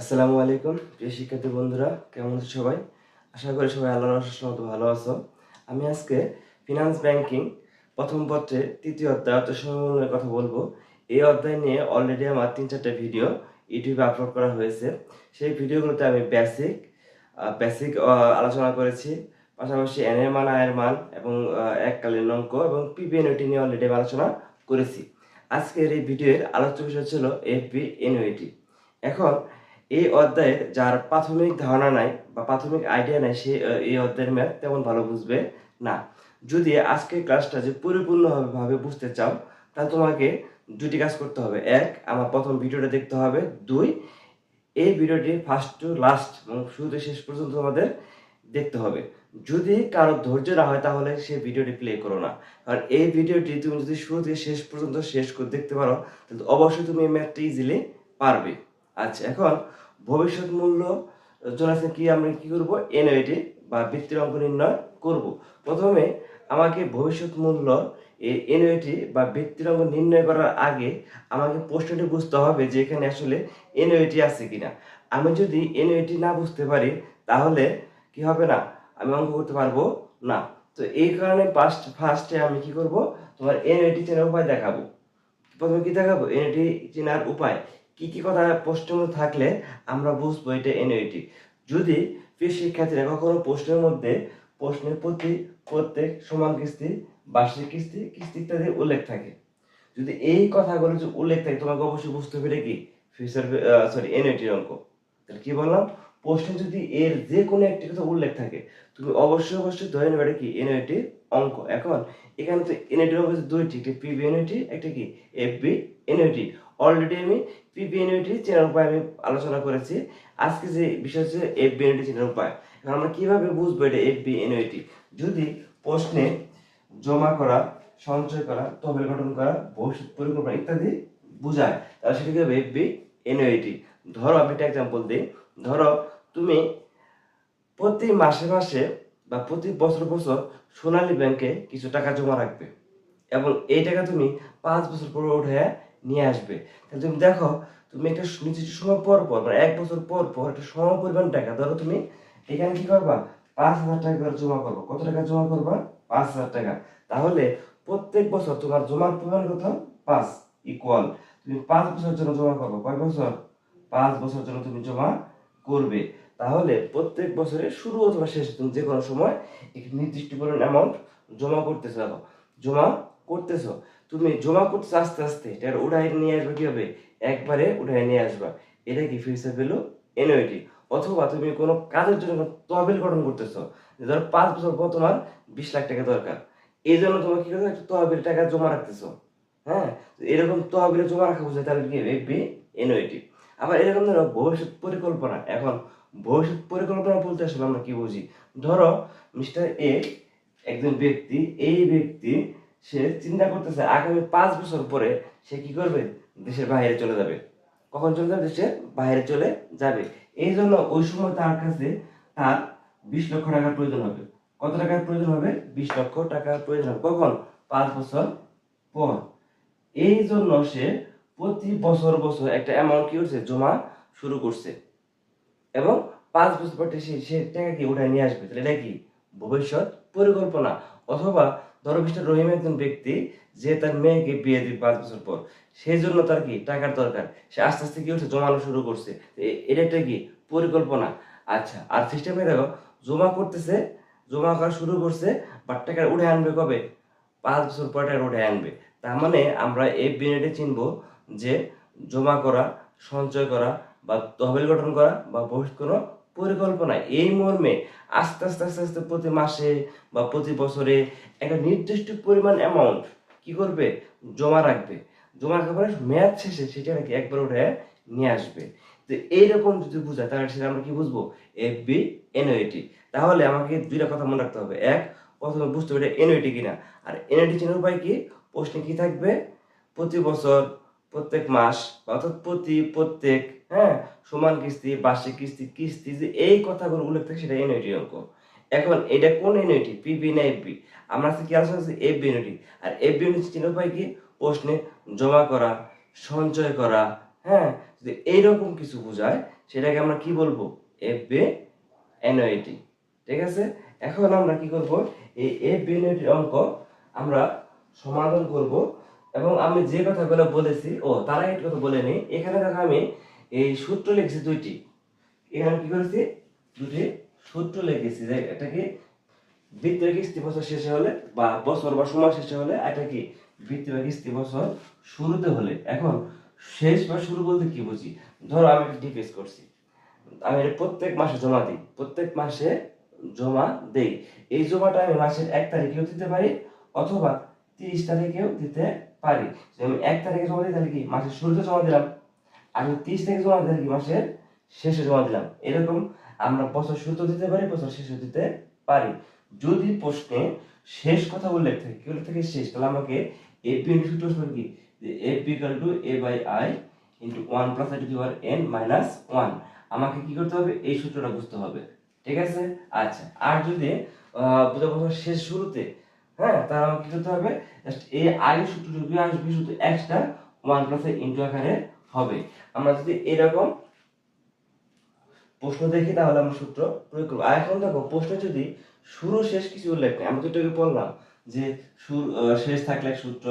আসসালামু আলাইকুম, প্রিয় শিক্ষার্থী বন্ধুরা, কেমন আছো সবাই? আশা করি সবাই আশীর্বাদ মতো ভালো আছো। আমি আজকে ফিনান্স ব্যাংকিং প্রথম পত্রে তৃতীয় অধ্যায় অর্থ সমন্বয়ের কথা বলব। এই অধ্যায় নিয়ে অলরেডি আমার তিন চারটে ভিডিও ইউটিউবে আপলোড করা হয়েছে। সেই ভিডিওগুলোতে আমি বেসিক বেসিক আলোচনা করেছি। পাশাপাশি এন এর মান আয়ের মান এবং এককালীন অঙ্ক এবং পিবিএনওটি নিয়ে অলরেডি আমি আলোচনা করেছি। আজকের এই ভিডিওর আলোচ্য বিষয় ছিল এফবি এনওইটি এখন এই অধ্যায়ে যার প্রাথমিক ধারণা নাই বা প্রাথমিক আইডিয়া নাই সে এই অধ্যায়ের ম্যাথ তেমন ভালো বুঝবে না। যদি আজকের ক্লাসটা যে পরিপূর্ণভাবে ভাবে বুঝতে চাও, তাহলে তোমাকে দুটি কাজ করতে হবে। এক, আমার প্রথম ভিডিওটা দেখতে হবে। দুই, এই ভিডিওটি ফার্স্ট টু লাস্ট এবং শুরু থেকে শেষ পর্যন্ত তোমাদের দেখতে হবে। যদি কারও ধৈর্য না হয়, তাহলে সে ভিডিওটি প্লে করো না। কারণ এই ভিডিওটি তুমি যদি শুরু থেকে শেষ পর্যন্ত শেষ করে দেখতে পারো, তাহলে অবশ্যই তুমি এই ম্যাথটি ইজিলি পারবে। আচ্ছা এখন ভবিষ্যৎ মূল্য জন্য কি আমরা কি করব? এনওইটি বা বৃত্তির অঙ্ক নির্ণয় করব। প্রথমে আমাকে ভবিষ্যৎ মূল্য এনওইটি বা বৃত্তির অঙ্ক নির্ণয় করার আগে আমাকে প্রশ্নটি বুঝতে হবে যে এখানে আসলে এনওইটি আছে কিনা। আমি যদি এনওইটি না বুঝতে পারি, তাহলে কি হবে না? আমি অঙ্ক করতে পারব না। তো এই কারণে ফার্স্ট ফার্স্টে আমি কি করব? তোমার এনওইটি চেনার উপায় দেখাবো। প্রথমে কি দেখাবো? এনওইটি চেনার উপায়। কি কি কথা প্রশ্নের মধ্যে থাকলে আমরা বুঝব এটা এনওইটি যদি প্রিয় শিক্ষার্থীরা কখনো প্রশ্নের মধ্যে প্রশ্নের প্রতি প্রত্যেক সমান কিস্তি, বার্ষিক কিস্তি কিস্তি ইত্যাদি উল্লেখ থাকে। যদি এই কথাগুলো যে উল্লেখ থাকে, তোমাকে অবশ্যই বুঝতে হবে কি? ফিউচার সরি এনওইটির অঙ্ক। তাহলে কি বললাম? প্রশ্নে যদি এর যে কোনো একটি কথা উল্লেখ থাকে, তুমি অবশ্যই অবশ্যই ধরে নেবে কি? এনওইটির অঙ্ক। এখন, এখানে তো এনওইটির অঙ্ক দুইটি, একটি পিবি এনওইটি একটা কি? এফবি এনওইটি অলরেডি আমি পিবি এনওইটি চেনার উপায় আমি আলোচনা করেছি। আজকে যে বিষয় হচ্ছে এফবি এনওইটি চেনার উপায় এখন আমরা কীভাবে বুঝব এটা এফবি এনওইটি যদি প্রশ্নে জমা করা, সঞ্চয় করা, তহবিল গঠন করা, ভবিষ্যৎ পরিকল্পনা ইত্যাদি বোঝায়, তাহলে সেটাকে হবে এফবি এনওইটি ধরো আমি একটা এক্সাম্পল দিই। ধরো তুমি প্রতি মাসে মাসে বা প্রতি বছর বছর সোনালী ব্যাংকে কিছু টাকা জমা রাখবে এবং এই টাকা তুমি পাঁচ বছর পর উঠে নিয়ে আসবে। তুমি দেখো, তুমি একটা নির্দিষ্ট সময় পর পর মানে এক বছর পর পর একটা সম পরিমাণ টাকা, ধরো তুমি এখানে কি করবা? পাঁচ হাজার টাকা জমা করবা। কত টাকা জমা করবা? পাঁচ হাজার টাকা। তাহলে প্রত্যেক বছর তোমার জমার পরিমাণ কত? পাঁচ ইকুয়াল তুমি পাঁচ বছর জন্য জমা করব। কয় বছর? পাঁচ বছর জন্য তুমি জমা করবে। তাহলে প্রত্যেক বছরে শুরু অথবা শেষ তুমি যে কোনো সময় একটি নির্দিষ্ট পরিমাণ অ্যামাউন্ট জমা করতেছো। জমা করতেছো। তুমি জমা করতেছো আস্তে আস্তে, এটা উঠাই নিয়ে আসবে কি হবে একবারে উঠাই নিয়ে আসবা। এটা কি ফিউচার ভ্যালু এনুইটি অথবা তুমি কোনো কাজের জন্য তহবিল গঠন করতেছো ধরো পাঁচ বছর পর তোমার বিশ লাখ টাকা দরকার। এই জন্য তোমার কি করছ একটা তহবিল টাকা জমা রাখতেছো। হ্যাঁ? এরকম তহবিলে জমা রাখা বোঝায় তাহলে কি এফবি এনুইটি আবার এরকম ধরো ভবিষ্যৎ পরিকল্পনা। এখন ভবিষ্যৎ পরিকল্পনা বলতে আসলে আমরা কি বুঝি? ধরো মিস্টার এ, একজন ব্যক্তি, এই ব্যক্তি সে চিন্তা করতেছে, আগামী পাঁচ বছর পরে সে কি করবে? দেশের বাইরে চলে যাবে। কখন চলে যাবে? দেশের বাইরে চলে যাবে। এই জন্য ওই সময় তার কাছে তার বিশ লক্ষ টাকার প্রয়োজন হবে। কত টাকার প্রয়োজন হবে? বিশ লক্ষ টাকার প্রয়োজন হবে। কখন? পাঁচ বছর পর। এই জন্য সে প্রতি বছর বছর একটা অ্যামাউন্ট কি করছে? জমা শুরু করছে। এবং পাঁচ বছর পর সে সে টাকা কি উঠায় নিয়ে আসবে? তাহলে এটা কি? ভবিষ্যৎ পরিকল্পনা। অথবা ধরো মিস্টার রহিম একজন ব্যক্তি, যে তার মেয়েকে বিয়ে দিবে পাঁচ বছর পর। সেই জন্য তার কি টাকার দরকার? সে আস্তে আস্তে কি করছে জমানো শুরু করছে। এটা একটা কি পরিকল্পনা? আচ্ছা আর সিস্টেমে দেখো, জমা করতেছে, জমা করা শুরু করছে বাট টাকা উঠে আনবে কবে? পাঁচ বছর পর টাকা উঠে আনবে। তার মানে আমরা এই বিনিয়োগে চিনব যে জমা করা, সঞ্চয় করা, বা তহবিল গঠন করা, বা ভবিষ্যৎ কোনো পরিকল্পনা এই মর্মে আস্তে আস্তে আস্তে আস্তে প্রতি মাসে বা প্রতি বছরে একটা নির্দিষ্ট পরিমাণ অ্যামাউন্ট কি করবে? জমা রাখবে। জমা রাখার পরে মেয়াদ শেষে সেটা নাকি একবার উঠে নিয়ে আসবে। তো এইরকম যদি বোঝায়, তাহলে সেটা আমরা কি বুঝব? এফ বি এনওইটি তাহলে আমাকে দুইটা কথা মনে রাখতে হবে। এক, প্রথমে বুঝতে হবে এটা এনওইটি কিনা। আর এনওইটি চেনার উপায় কি? প্রশ্নে কি থাকবে? প্রতি বছর, প্রত্যেক মাস, অর্থাৎ প্রতি, প্রত্যেক হ্যাঁ সমান কিস্তি, বার্ষিক কিস্তি কিস্তি, যে এই কথাগুলো উল্লেখ থাকে সেটা এনওইটি অঙ্ক। এখন এটা কোন এনওইটি পিবি না এফবি আমরা আজকে কি আলোচনা করছি এফবি এনওইটি আর এফবি এনওইটি চিহ্ন উপায় কি? প্রশ্নে জমা করা, সঞ্চয় করা হ্যাঁ? যদি এইরকম কিছু বোঝায়, সেটাকে আমরা কি বলব? এফ বে অ্যানুইটি ঠিক আছে? এখন আমরা কি করব? এই এফ বে অ্যানুইটির অঙ্ক আমরা সমাধান করব। এবং আমি যে কথাগুলো বলেছি, ও, তারা একটু কথা বলে নিই। এখানে দেখো আমি এই সূত্র লিখছি দুইটি। এখানে কি করেছি? দুটি সূত্র লিখেছি। যে এটা কি বৃত্তের কিস্তি বছর শেষে হলে বা বছর বা সময় শেষে হলে এটা কি বৃত্তি বা কিস্তি বছর শুরুতে হলে? এখন শেষ বা শুরু বলতে কি বুঝি? ধরো আমি ডিপিএস করছি। আমি প্রত্যেক মাসে জমা দিই। প্রত্যেক মাসে জমা দেই। এই জমাটা আমি মাসের এক তারিখেও দিতে পারি অথবা তিরিশ তারিখেও দিতে পারি। আমি এক তারিখে জমা দিই, তাহলে কি মাসের শুরুতে জমা দিলাম? আমি তিরিশ তারিখে জমা দিলাম কি মাসের শেষে জমা দিলাম। এরকম আমরা বছর শুরুতে দিতে পারি বছর শেষে দিতে পারি। যদি প্রশ্নে শেষ কথা উল্লেখ থাকে, কি থাকে? শেষ। তাহলে আমাকে এ পি ইন্টু সূত্র হবে কি? যে A P equal to A by I into one plus I to power N minus one আমাকে কি করতে হবে? এই সূত্রটা বুঝতে হবে। ঠিক আছে? আচ্ছা। আর যদি বোঝা বছর শেষ শুরুতে হ্যাঁ তাহলে আমাকে কি করতে হবে? জাস্ট এই আই সূত্রটুকু আসবে শুধু এক্সট্রা ওয়ান প্লাস ইন্টু আকারে হবে। আমরা যদি এরকম প্রশ্ন দেখি তাহলে আমরা সূত্র প্রয়োগ করব। আর এখন দেখো, প্রশ্ন যদি শুরু শেষ কিছু উল্লেখ নেই আমরা তো এটাকে বললাম যে শুরু শেষ থাকলে এক সূত্র,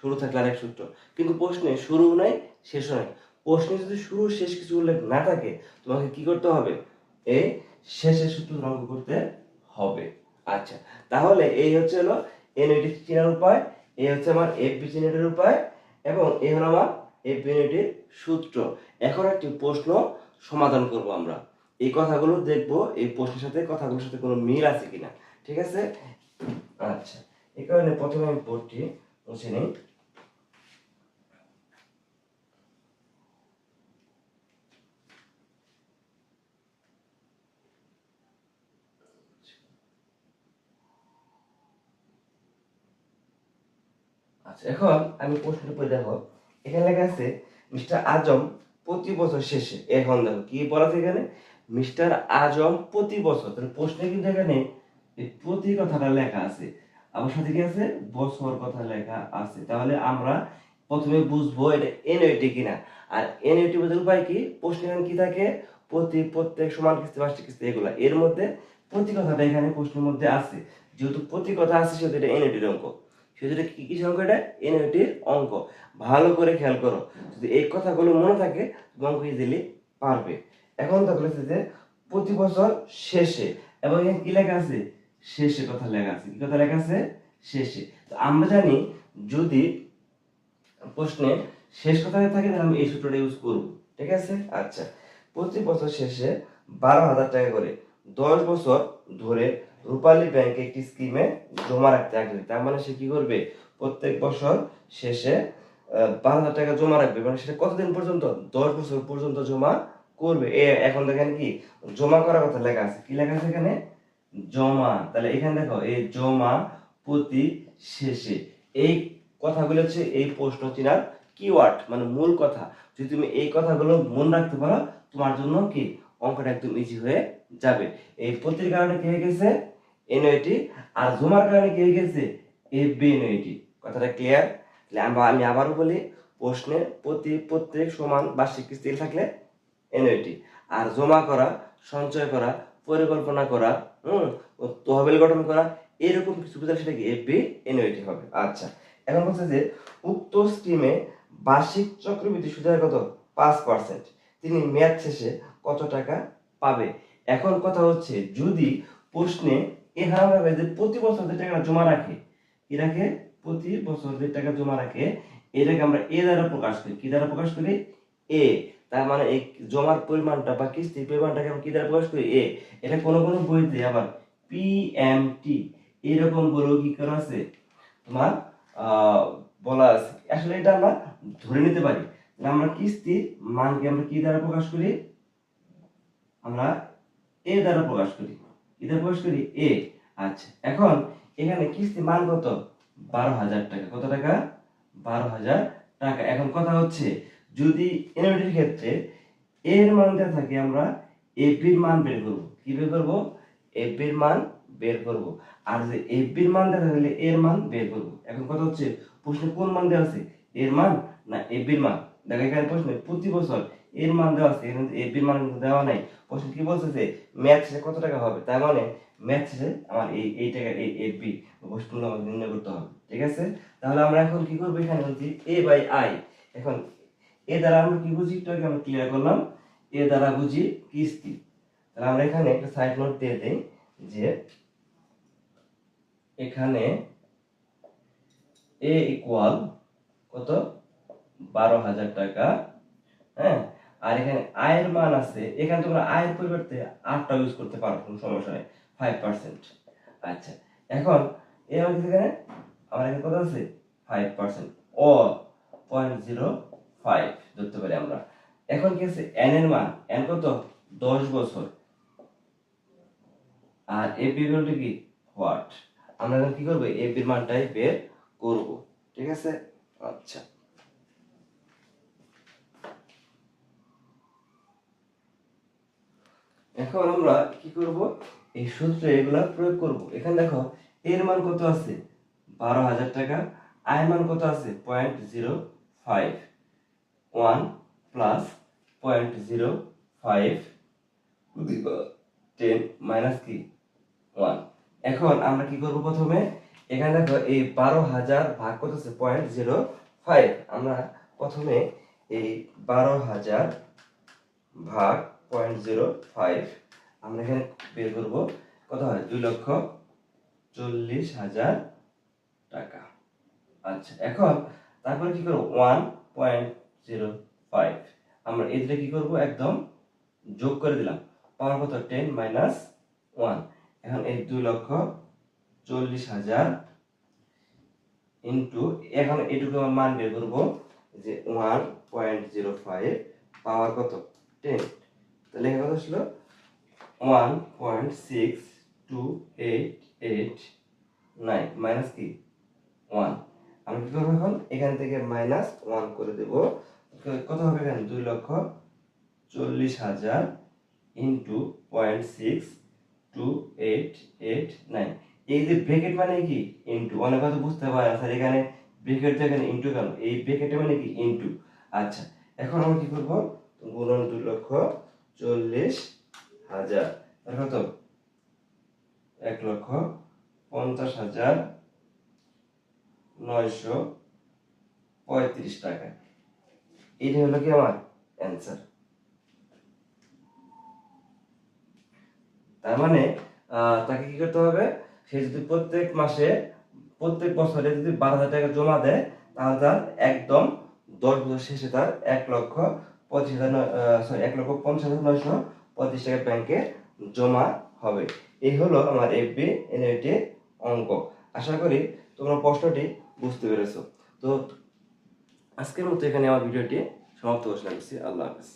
শুরু থাকলে আরেক সূত্র। কিন্তু প্রশ্নে শুরু নাই শেষও নাই। প্রশ্নে যদি শুরু শেষ কিছু উল্লেখ না থাকে, তোমাকে কি করতে হবে? এই শেষের সূত্র অঙ্ক করতে হবে। আচ্ছা তাহলে এই হচ্ছে হলো এনইটি চেনার উপায়, এই হচ্ছে আমার এফবি চেনার উপায়, এবং এই হলো আমার এফবি ইউনিটির সূত্র। এখন একটি প্রশ্ন সমাধান করব আমরা। এই কথাগুলো দেখব, এই প্রশ্নের সাথে কথাগুলোর সাথে কোনো মিল আছে কিনা। ঠিক আছে? আচ্ছা এই কারণে প্রথমে আমি বোর্ডটি মুছে নিই। আচ্ছা এখন আমি প্রশ্নটা পড়ে দেখো। এখানে লেখা আছে, মিস্টার আজম প্রতি বছর শেষে এখন দেখো কি বলা আছে এখানে? মিস্টার আজম প্রতি বছর তাহলে প্রশ্নে কিন্তু এখানে প্রতি কথাটা লেখা আছে। আবার সাথে কি আছে? বছর কথা লেখা আছে। তাহলে আমরা প্রথমে বুঝব এটা এনওইটি কিনা আর এনওইটি বলতে উপায় কি? প্রশ্নে এখানে কি থাকে? প্রতি, প্রত্যেক, সমান কিস্তি, বার্ষিক কিস্তি, এগুলা। এর মধ্যে প্রতি কথাটা এখানে প্রশ্নের মধ্যে আছে। যেহেতু প্রতি কথা আছে, সেহেতু এটা এনওইটির অঙ্ক। এটা কি কিসের অঙ্ক এটা? এনওইটির অঙ্ক। ভালো করে খেয়াল করো। যদি এই কথাগুলো মনে থাকে, তুমি অঙ্ক ইজিলি পারবে। এখন তো বলেছে যে, প্রতি বছর শেষে, এবং এখানে কি লেখা আছে? শেষে কথা লেখা আছে। কি কথা লেখা আছে? শেষে। তো আমরা জানি, যদি প্রশ্নে শেষ কথা থাকে, তাহলে আমি এই সূত্রটা ইউজ করব। ঠিক আছে? আচ্ছা। প্রতি বছর শেষে বারো হাজার টাকা করে। দশ বছর ধরে রূপালী ব্যাংকে একটি স্কিমে জমা রাখতে আগ্রহী। তার মানে সে কি করবে? প্রত্যেক বছর শেষে বারো হাজার টাকা জমা রাখবে। মানে সেটা কতদিন পর্যন্ত? দশ বছর পর্যন্ত জমা করবে। এ, এখন দেখেন কি? জমা করার কথা লেখা আছে। কি লেখা আছে এখানে? জমা। তাহলে এখানে দেখো এই জমা প্রতি শেষে। এই কথাগুলো হচ্ছে, এই প্রশ্ন চেনার কিওয়ার্ড মানে মূল কথা। যদি তুমি এই কথাগুলো মনে রাখতে পারো, তোমার জন্য কি? অঙ্কটা একদম ইজি হয়ে যাবে। এই প্রতির কারণে কি হয়ে গেছে? এনওইটি আর জমার কারণে কি হয়ে গেছে? এফ বি এনওইটি কথাটা ক্লিয়ার তাহলে আমি আবারও বলি প্রশ্নে প্রতি প্রত্যেক সমান বার্ষিক কিস্তি থাকলে এনওইটি আর জমা করা, সঞ্চয় করা, পরিকল্পনা করা, হুম, তহবিল গঠন করা, এরকম কিছু বুঝলে সেটা কি এফবি হবে। আচ্ছা এখন বলছে যে উক্ত স্কিমে বার্ষিক চক্রবৃদ্ধি সুদের কত? পাঁচ পার্সেন্ট তিনি মেয়াদ শেষে কত টাকা পাবে? এখন কথা হচ্ছে, যদি প্রশ্নে এখানে আমরা যে প্রতি বছর যে টাকা জমা রাখে, কি রাখে? প্রতি বছর যে টাকা জমা রাখে, এটাকে আমরা এ দ্বারা প্রকাশ করি। কি দ্বারা প্রকাশ করি? এ। তার মানে এই জমার পরিমাণটা বা কিস্তির পরিমাণটাকে আমরা কি দ্বারা প্রকাশ করি? এ। এটা কোনো কোনো বইতে আবার পি এম টি এরকম বলেও কি করা আছে? তোমার বলা আছে। আসলে এটা আমরা ধরে নিতে পারি। আমরা কিস্তির মানকে আমরা কি দ্বারা প্রকাশ করি? আমরা এ দ্বারা প্রকাশ করি। কি দ্বারা করি, এ আচ্ছা এখন এখানে কিস্তি মান কত? বারো হাজার টাকা। কত টাকা? বারো হাজার টাকা। এখন কথা হচ্ছে, যদি এনওডির ক্ষেত্রে এর মান দেওয়া থাকে, আমরা এপির মান বের করব। কি বের করব? এপির মান বের করব। আর যে এপির মান দেওয়া থাকলে এর মান বের করব। এখন কথা হচ্ছে, প্রশ্নে কোন মান দেওয়া আছে? এর মান না এপির মান? দেখো এখানে প্রশ্ন, প্রতি বছর এর মান দেওয়া আছে, এখানে এর মান দেওয়া নাই। প্রশ্ন কি বলতেছে? ম্যাথ শেষে কত টাকা হবে? তার মানে ম্যাথ শেষে আমার এই এই টাকা, এই এ বি বস্তুগুলো আমাকে নির্ণয় করতে হবে, ঠিক আছে? তাহলে আমরা এখন কি করব? এখানে বলছি এ বাই আই এখন এ দ্বারা আমরা কি বুঝি? একটু আগে ক্লিয়ার করলাম। এ দ্বারা বুঝি কিস্তি। তাহলে আমরা এখানে একটা সাইড নোট দিয়ে দেই যে এখানে এ ইকুয়াল কত? বারো হাজার টাকা হ্যাঁ? আর এখানে আয়ের মান আছে, এখানে তোমরা আয়ের পরিবর্তে আটটা ইউজ করতে পারো, কোনো সমস্যা নেই ফাইভ পার্সেন্ট আচ্ছা এখন এর এখানে, আমার এখানে কত আছে? ফাইভ পার্সেন্ট ও পয়েন্ট জিরো ফাইভ ধরতে পারি আমরা। এখন কি আছে? এন এর মান এন কত? দশ বছর। আর এ বি বলতে কি? হোয়াট আমরা এখন কি করব? এ বির মানটাই বের করব। ঠিক আছে? আচ্ছা। এখন আমরা কি করব? এই সূত্রে এগুলা প্রয়োগ করব। এখানে দেখো, এর মান কত আছে? বারো হাজার টাকা। আয়ের মান কত আছে? Point zero five. One plus point zero five ten minus কি? ওয়ান। এখন আমরা কি করব প্রথমে? এখানে দেখো, এই বারো হাজার ভাগ কত আছে? Point zero five. আমরা প্রথমে এই বারো হাজার ভাগ পয়েন্ট জিরো ফাইভ। আমরা এখানে বের করব। কত হয়? দুই লক্ষ চল্লিশ হাজার টাকা। আচ্ছা এখন তারপরে কি করব? One point zero five. আমরা এদিকে কি করব? একদম যোগ করে দিলাম। পাওয়ার কত? Ten minus one. এখন এই দুই লক্ষ চল্লিশ হাজার ইন্টু, এখন এটুকু আমার মান বের করব যে one point zero five power কত? টেন। তাহলে এখানে কত আসলো? One point six two eight eight nine minus কি? ওয়ান আমি কি করব এখন? এখান থেকে মাইনাস ওয়ান করে দেব। কত হবে এখানে? দুই লক্ষ চল্লিশ হাজার into point six two eight eight nine এই যে ব্রেকেট মানে কি? ইন্টু অনেক কথা বুঝতে পারে স্যার, এখানে ব্রেকেট তো এখানে ইন্টু কেন? এই ব্রেকেটে মানে কি? ইন্টু আচ্ছা এখন আমরা কি করব? গুণন দুই লক্ষ চল্লিশ হাজার। তার কত এক লক্ষ পঞ্চাশ হাজার নয়শো পঁয়ত্রিশ টাকা। এটা হলো কি আমার অ্যান্সার তার মানে তাকে কি করতে হবে? সে যদি প্রত্যেক মাসে, প্রত্যেক বছরে যদি বারো হাজার টাকা জমা দেয়, তাহলে তার একদম দশ বছর শেষে তার এক লক্ষ পঁচিশ হাজার সরি এক লক্ষ পঞ্চাশ হাজার নয়শো পঁচিশ টাকা ব্যাংকে জমা হবে। এই হলো আমার এফবি এনএটি অঙ্ক। আশা করি তোমরা প্রশ্নটি বুঝতে পেরেছ। তো আজকের মতো এখানে আমার ভিডিওটি সমাপ্ত করছিলাম আল্লাহ হাফেজ।